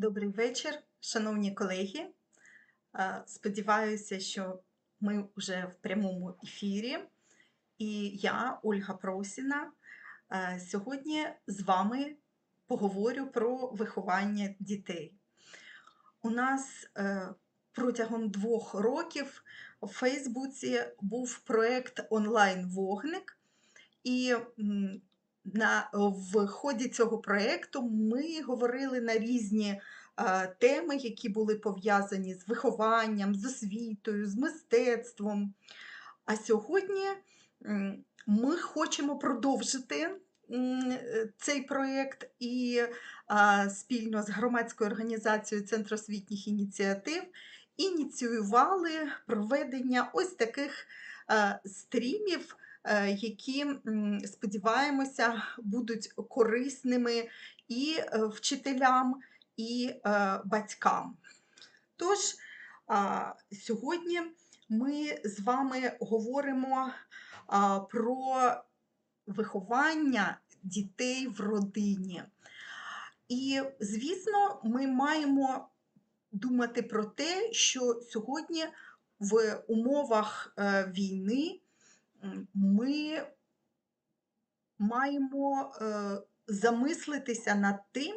Добрий вечір, шановні колеги. Сподіваюся, що ми вже в прямому ефірі. І я, Ольга Просіна, сьогодні з вами поговорю про виховання дітей. У нас е, протягом двох років у Фейсбуці був проєкт онлайн-вогник, і на, в ході цього проєкту ми говорили на різні е, теми, які були пов'язані з вихованням, з освітою, з мистецтвом. А сьогодні ми хочемо продовжити е, цей проєкт і а, спільно з громадською організацією Центр освітніх ініціатив ініціювали проведення ось таких е, стрімів, е, які, сподіваємося, будуть корисними і е, вчителям, і е, батькам. Тож сьогодні ми з вами говоримо про виховання дітей в родині. І, звісно, ми маємо думати про те, що сьогодні в умовах е, війни ми маємо е, замислитися над тим,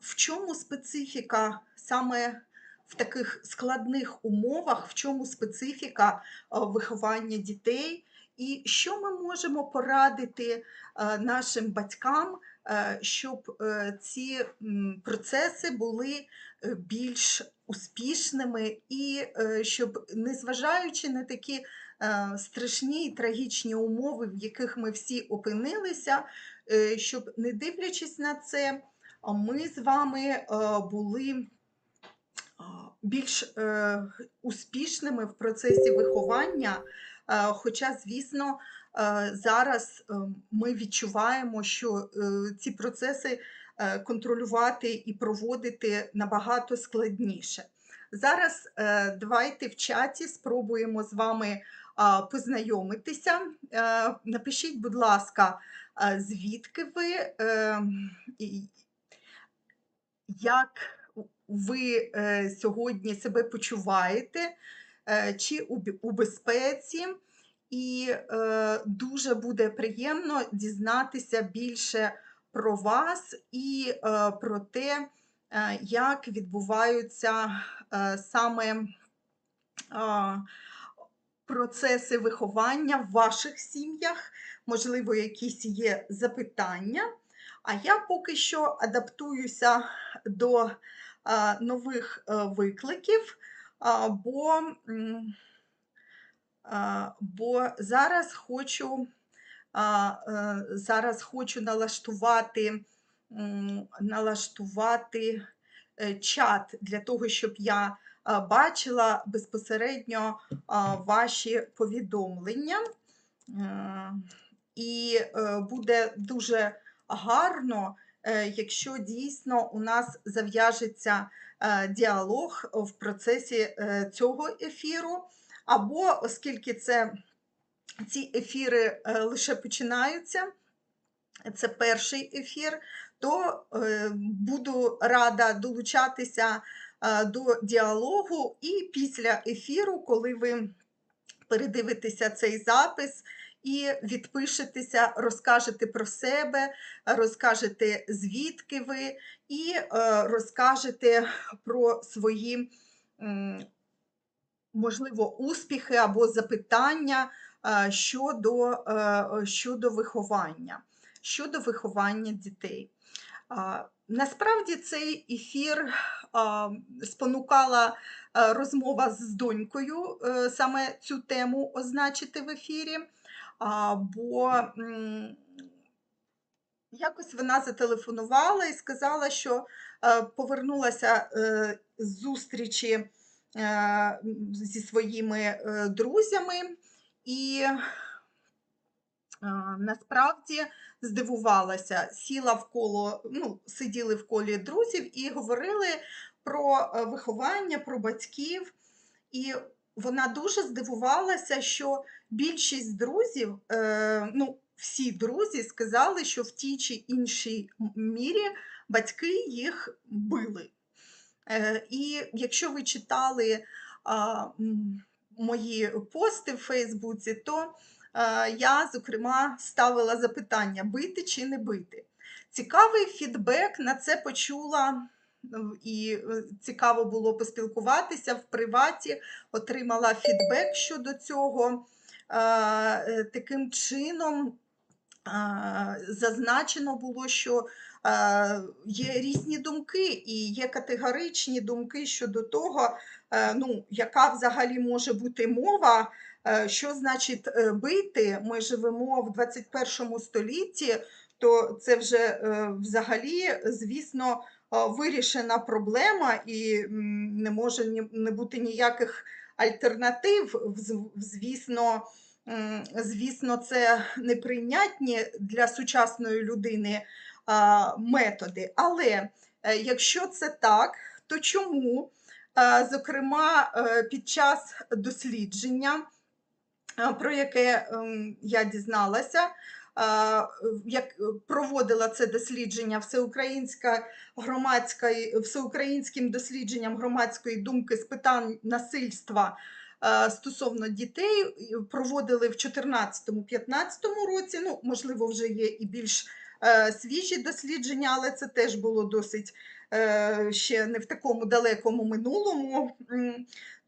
в чому специфіка саме в таких складних умовах, в чому специфіка виховання дітей, і що ми можемо порадити е, нашим батькам, е, щоб е, ці процеси були е, більш успішними, і е, щоб, незважаючи на такі е, страшні і трагічні умови, в яких ми всі опинилися, е, щоб, не дивлячись на це, ми з вами е, були більш е, успішними в процесі виховання. Е, Хоча, звісно, е, зараз е, ми відчуваємо, що е, ці процеси е, контролювати і проводити набагато складніше. Зараз е, давайте в чаті спробуємо з вами познайомитися. Е, Напишіть, будь ласка, звідки ви, е, як ви е, сьогодні себе почуваєте, е, чи у, безпеці, і е, дуже буде приємно дізнатися більше про вас і е, про те, е, як відбуваються е, саме процеси виховання в ваших сім'ях, можливо, якісь є запитання. А я поки що адаптуюся до нових е, викликів, бо, бо зараз хочу, е, зараз хочу налаштувати, налаштувати чат для того, щоб я бачила безпосередньо ваші повідомлення. Е, І е, буде дуже гарно, е, якщо дійсно у нас зав'яжеться е, діалог в процесі е, цього ефіру, або оскільки це ці ефіри е, лише починаються, це перший ефір, то е, буду рада долучатися е, до діалогу і після ефіру, коли ви передивитеся цей запис і відпишетеся, розкажете про себе, розкажете звідки ви, і е, розкажете про свої, можливо, успіхи або запитання щодо, щодо виховання, щодо виховання дітей. Насправді цей ефір спонукала розмова з донькою е, саме цю тему означити в ефірі, бо якось вона зателефонувала і сказала, що е, повернулася е, з зустрічі зі своїми друзями. І насправді здивувалася, сіла в коло, ну, сиділи в колі друзів і говорили про е, виховання, про батьків. І вона дуже здивувалася, що більшість друзів, е, ну, всі друзі сказали, що в тій чи іншій мірі батьки їх били. Е, І якщо ви читали мої пости в Фейсбуці, то е, я, зокрема, ставила запитання: бити чи не бити. Цікавий фідбек на це почула, і е, цікаво було поспілкуватися в приваті, отримала фідбек щодо цього. Е, е, Таким чином зазначено було, що е, є різні думки, і є категоричні думки щодо того, е, ну, яка взагалі може бути мова, е, що значить е, бити. Ми живемо в 21 столітті, то це вже е, взагалі, звісно, е, вирішена проблема, і не може не бути ніяких альтернатив. Звісно, Звісно, це неприйнятні для сучасної людини методи. Але е, якщо це так, то чому, е, зокрема, е, під час дослідження, е, про яке ем, я дізналася, е, як проводила це дослідження Всеукраїнська громадська, всеукраїнським дослідженням громадської думки з питань насильства е, стосовно дітей проводили в 2014-2015 році. Ну, можливо, вже є і більш е, свіжі дослідження, але це теж було досить е, ще не в такому далекому минулому.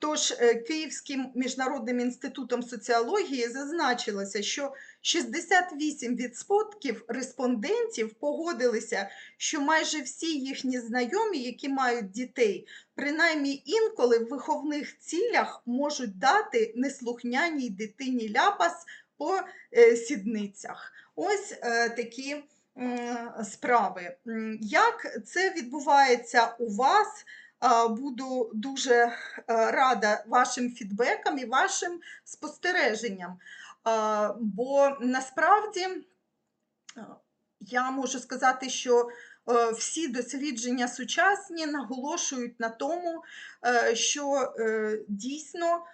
Тож е, Київським міжнародним інститутом соціології зазначилося, що 68% респондентів погодилися, що майже всі їхні знайомі, які мають дітей, принаймні інколи в виховних цілях можуть дати неслухняній дитині ляпас по е, сідницях. Ось е, такі справи. Як це відбувається у вас? Буду дуже е, рада вашим фідбекам і вашим спостереженням. Бо насправді я можу сказати, що е, всі дослідження сучасні наголошують на тому, е, що е, дійсно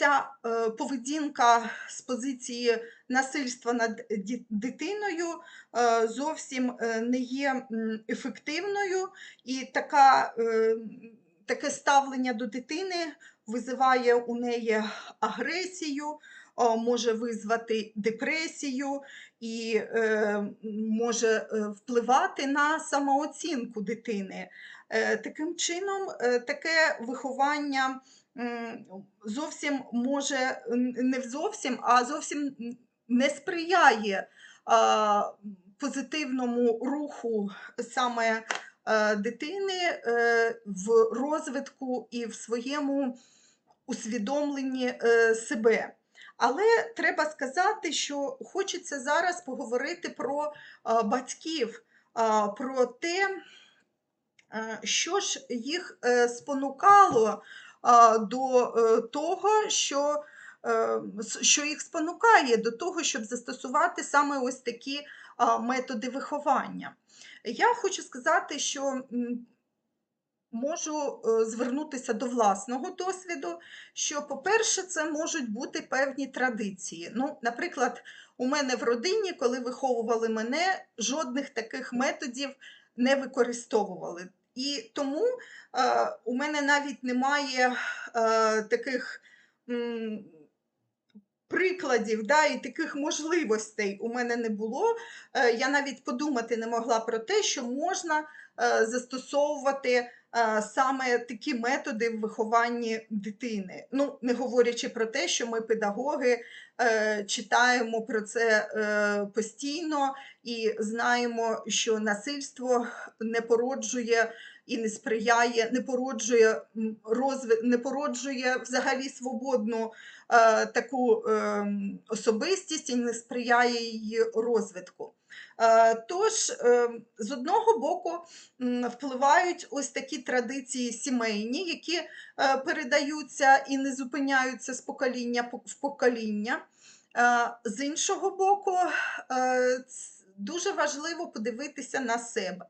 ця е, поведінка з позиції насильства над дитиною е, зовсім е, не є ефективною, і така, таке ставлення до дитини визиває у неї агресію, може визвати депресію і е, може впливати на самооцінку дитини. Е, Таким чином, е, таке виховання зовсім може не зовсім, а зовсім не сприяє позитивному руху саме е, дитини е, в розвитку і в своєму усвідомленні е, себе. Але треба сказати, що хочеться зараз поговорити про батьків, про те, Що ж їх спонукало до е, того, що, е, що їх спонукає до того, щоб застосувати саме ось такі методи виховання? Я хочу сказати, що можу е, звернутися до власного досвіду, що, по-перше, це можуть бути певні традиції. Ну, наприклад, у мене в родині, коли виховували мене, жодних таких методів не використовували. І тому е, у мене навіть немає е, таких м, прикладів, да, і таких можливостей у мене не було. Е, я навіть подумати не могла про те, що можна е, застосовувати саме такі методи в вихованні дитини. Ну, не говорячи про те, що ми, педагоги, е, читаємо про це е, постійно і знаємо, що насильство не породжує і не сприяє, не породжує розви, не породжує взагалі свободну е, таку е, особистість і не сприяє її розвитку. Е, Тож, е, з одного боку, впливають ось такі традиції сімейні, які е, передаються і не зупиняються з покоління в покоління. З іншого боку, дуже важливо подивитися на себе.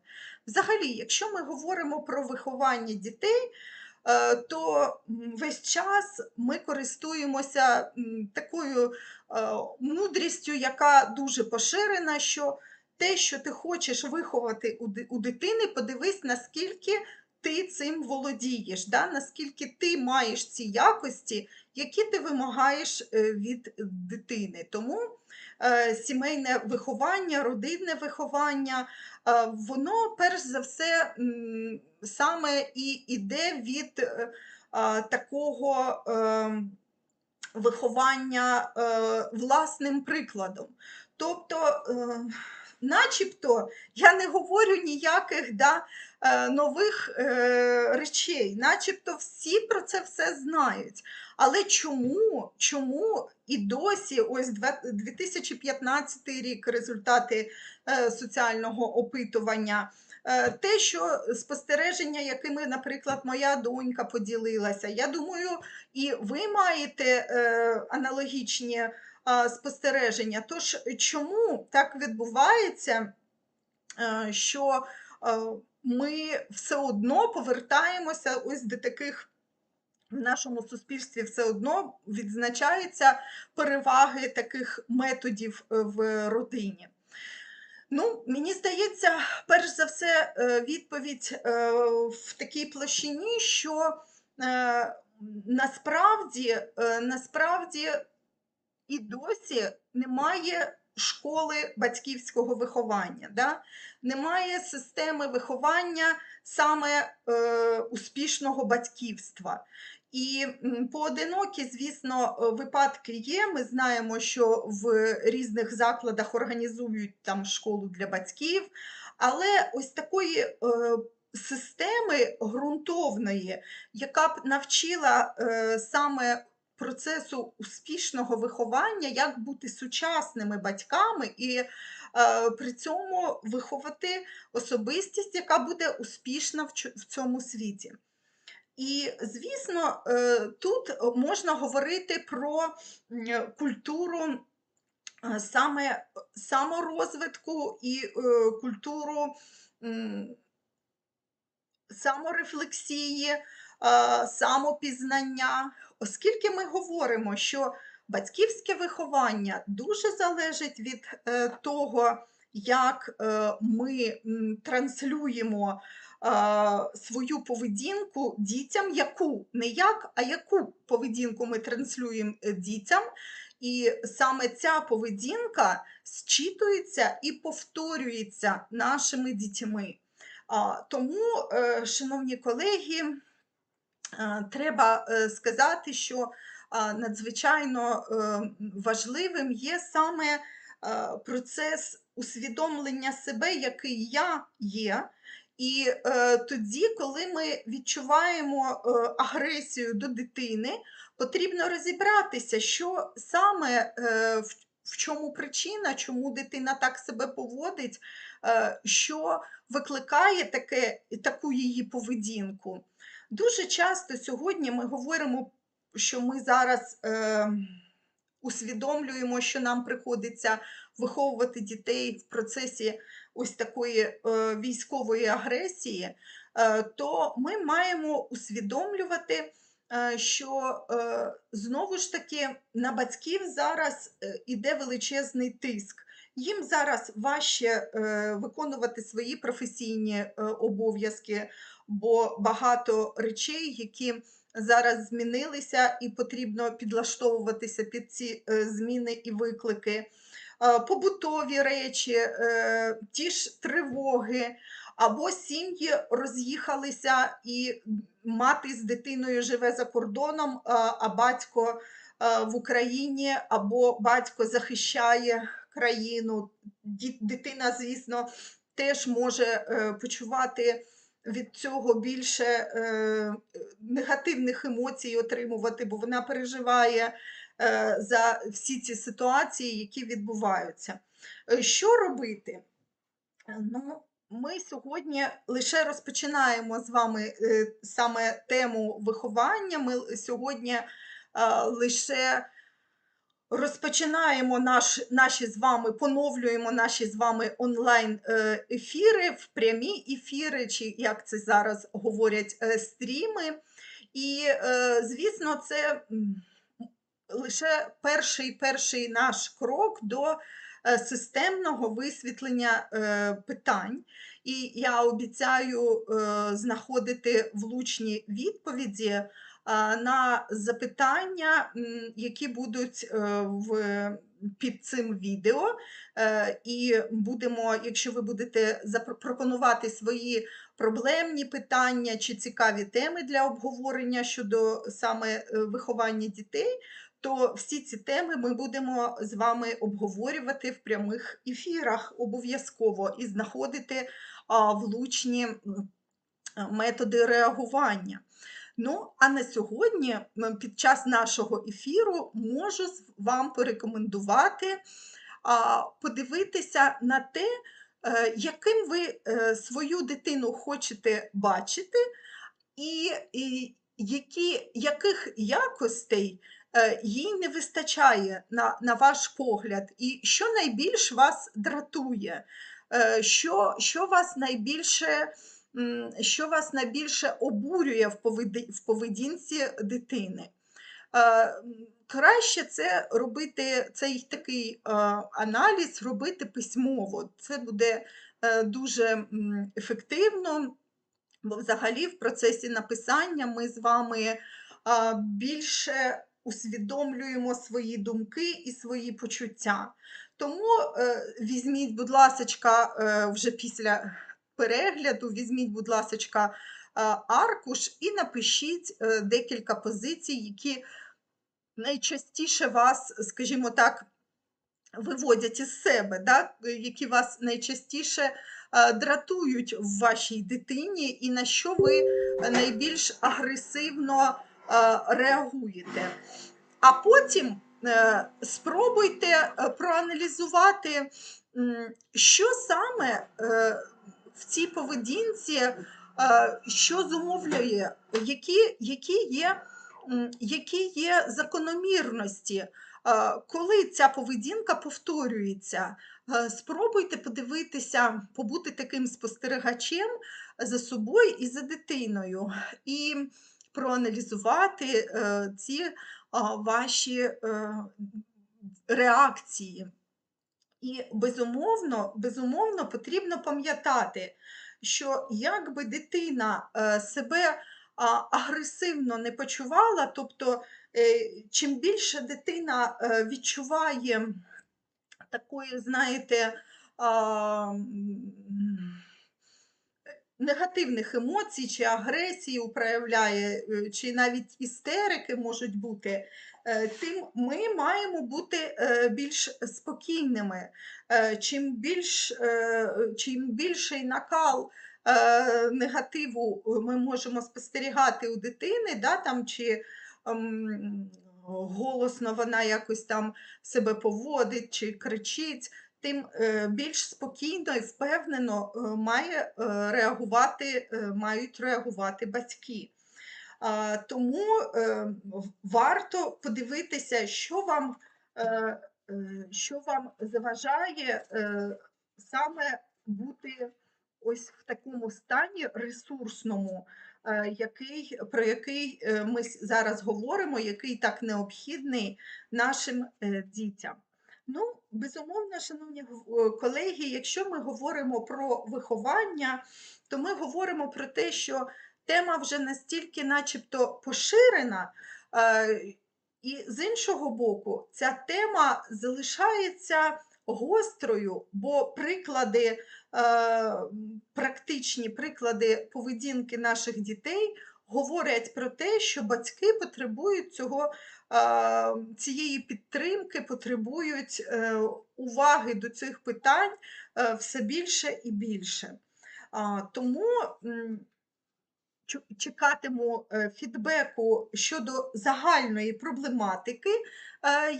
Взагалі, якщо ми говоримо про виховання дітей, то весь час ми користуємося такою мудрістю, яка дуже поширена, що те, що ти хочеш виховати у, дитини, подивись, наскільки ти цим володієш, да? наскільки ти маєш ці якості, які ти вимагаєш е, від дитини. Тому е, сімейне виховання, родинне виховання, е, воно перш за все саме і іде від е, такого. Виховання е, власним прикладом. Тобто, е, начебто, я не говорю ніяких да, е, нових речей, начебто всі про це все знають. Але чому, чому і досі, ось 2015 рік, результати соціального опитування, те, що спостереження, якими, наприклад, моя донька поділилася, я думаю, і ви маєте е, аналогічні спостереження. Тож чому так відбувається, е, що е, ми все одно повертаємося ось до таких. В нашому суспільстві все одно відзначаються переваги таких методів е, в родині. Ну, мені здається, перш за все, е, відповідь е, в такій площині, що е, насправді, насправді і досі немає школи батьківського виховання, да? немає системи виховання саме е, успішного батьківства. І поодинокі, звісно, е, випадки є. Ми знаємо, що в різних закладах організують там школу для батьків, але ось такої е, системи ґрунтовної, яка б навчила е, саме процесу успішного виховання, як бути сучасними батьками і при цьому виховати особистість, яка буде успішна в цьому світі. І, звісно, е, тут можна говорити про культуру е, саме саморозвитку і е, культуру саморефлексії, самопізнання, оскільки ми говоримо, що батьківське виховання дуже залежить від того, як ми транслюємо свою поведінку дітям, яку не як, а яку поведінку ми транслюємо е, дітям. І саме ця поведінка зчитується і повторюється нашими дітьми. Тому, е, шановні колеги, е, треба сказати, що надзвичайно важливим є саме процес усвідомлення себе, який я є. І е, тоді, коли ми відчуваємо е, агресію до дитини, потрібно розібратися, що саме е, в, в чому причина, чому дитина так себе поводить, е, що викликає таке, таку її поведінку. Дуже часто сьогодні ми говоримо, що ми зараз е, усвідомлюємо, що нам приходиться виховувати дітей в процесі ось такої е, військової агресії, е, то ми маємо усвідомлювати, е, що знову ж таки на батьків зараз іде величезний тиск. Їм зараз важче виконувати свої професійні обов'язки, бо багато речей, які зараз змінилися, і потрібно підлаштовуватися під ці зміни і виклики. Е, Побутові речі, е, ті ж тривоги, або сім'ї роз'їхалися, і мати з дитиною живе за кордоном, а- а батько е, в Україні, або батько захищає країну. Дитина, звісно, теж може е, почувати від цього більше е, негативних емоцій отримувати, бо вона переживає е, за всі ці ситуації, які відбуваються. Е, Що робити? Е, Ну, ми сьогодні лише розпочинаємо з вами е, саме тему виховання. Ми сьогодні е, лише розпочинаємо наш, наші з вами, поновлюємо наші з вами онлайн е, ефіри, в прямі ефіри, чи як це зараз говорять, е, стріми. І, е, звісно, це лише перший, перший наш крок до е, системного висвітлення е, питань. І я обіцяю е, знаходити влучні відповіді на запитання, які будуть в, під цим відео. І будемо, якщо ви будете запропонувати свої проблемні питання чи цікаві теми для обговорення щодо саме виховання дітей, то всі ці теми ми будемо з вами обговорювати в прямих ефірах обов'язково і знаходити влучні методи реагування. Ну, а на сьогодні, під час нашого ефіру, можу вам порекомендувати подивитися на те, е, яким ви е, свою дитину хочете бачити, і, які, яких якостей їй не вистачає на, на ваш погляд, і що найбільш вас дратує, е, що, що вас найбільше. Що вас найбільше обурює в поведі- в поведінці дитини? Е, Краще це робити, цей такий е, аналіз робити письмово. Це буде е, дуже ефективно, бо взагалі в процесі написання ми з вами більше усвідомлюємо свої думки і свої почуття. Тому е, візьміть, будь ласочка, е, вже після перегляду, візьміть, будь ласочка, е, аркуш і напишіть е, декілька позицій, які найчастіше вас, скажімо так, виводять із себе, да? які вас найчастіше е, дратують в вашій дитині, і на що ви найбільш агресивно реагуєте. А потім е, спробуйте е, проаналізувати, що саме е, в цій поведінці, е, що зумовлює, які, які, є, які є закономірності, е, коли ця поведінка повторюється. Е, Спробуйте подивитися, побути таким спостерігачем за собою і за дитиною, і проаналізувати е, ці ваші е, реакції. І безумовно, безумовно потрібно пам'ятати, що як би дитина е, себе агресивно не почувала, тобто чим більше дитина відчуває такої, знаєте, негативних емоцій чи агресії проявляє, е, чи навіть істерики можуть бути, е, тим ми маємо бути е, більш спокійними. Чим, більш, чим більший накал негативу ми можемо спостерігати у дитини, да, там, чи ем, голосно вона якось там себе поводить чи кричить, тим е, більш спокійно і впевнено е, має е, реагувати, мають реагувати батьки. Тому варто подивитися, що вам, що вам заважає саме бути ось в такому стані ресурсному, який, про який ми зараз говоримо, який так необхідний нашим дітям. Ну, безумовно, шановні е, колеги, якщо ми говоримо про виховання, то ми говоримо про те, що тема вже настільки, начебто, поширена, е, і з іншого боку, ця тема залишається гострою, бо приклади, е, практичні приклади поведінки наших дітей говорять про те, що батьки потребують цього цієї підтримки потребують е, уваги до цих питань е, все більше і більше. Тому чекатиму е, фідбеку щодо загальної проблематики,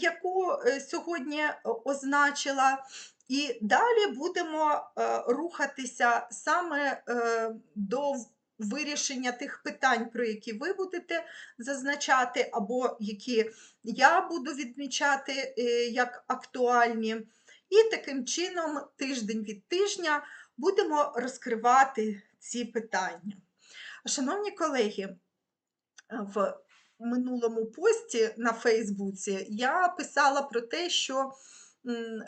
яку сьогодні означила. І далі будемо рухатися саме до вирішення тих питань, про які ви будете зазначати, або які я буду відмічати е, як актуальні. І таким чином, тиждень від тижня, будемо розкривати ці питання. Шановні колеги, в минулому пості на Фейсбуці я писала про те, що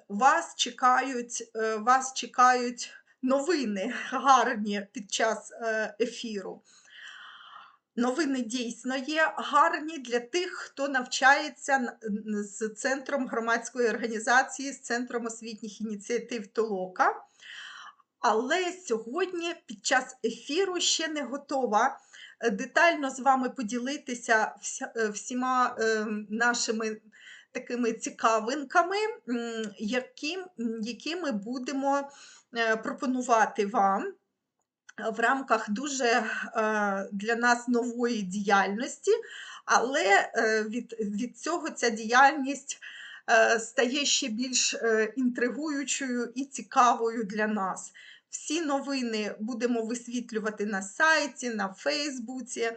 вас чекають, е, вас чекають новини гарні під час е, ефіру. Новини дійсно є гарні для тих, хто навчається з центром громадської організації, з центром освітніх ініціатив Толока. Але сьогодні під час ефіру ще не готова е, детально з вами поділитися е, всіма е, нашими такими цікавинками, які, які ми будемо е, пропонувати вам в рамках дуже е, для нас нової діяльності, але е, від, від цього ця діяльність стає ще більш інтригуючою і цікавою для нас. Всі новини будемо висвітлювати на сайті, на Фейсбуці.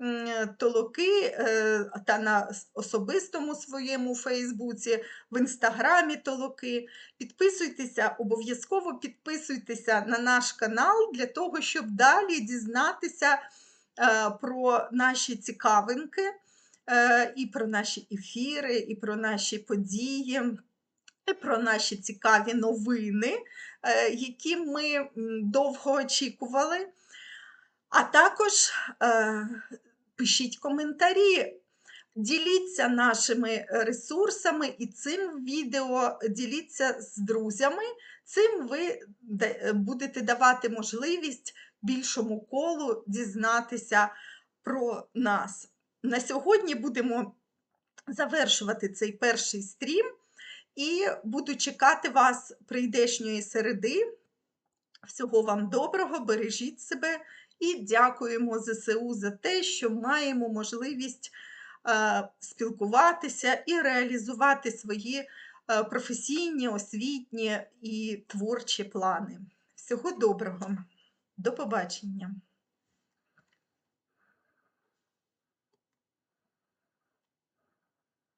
М, Толоки е, та на особистому своєму Фейсбуці, в інстаграмі Толоки. Підписуйтеся, обов'язково підписуйтеся на наш канал для того, щоб далі дізнатися е, про наші цікавинки, е, і про наші ефіри, і про наші події, про наші цікаві новини, е, які ми довго очікували. А також е, пишіть коментарі, діліться нашими ресурсами і цим відео діліться з друзями. Цим ви е, будете давати можливість більшому колу дізнатися про нас. На сьогодні будемо завершувати цей перший стрім і буду чекати вас прийдешньої середи. Всього вам доброго, бережіть себе і дякуємо ЗСУ за те, що маємо можливість е, спілкуватися і реалізувати свої е, професійні, освітні і творчі плани. Всього доброго, до побачення!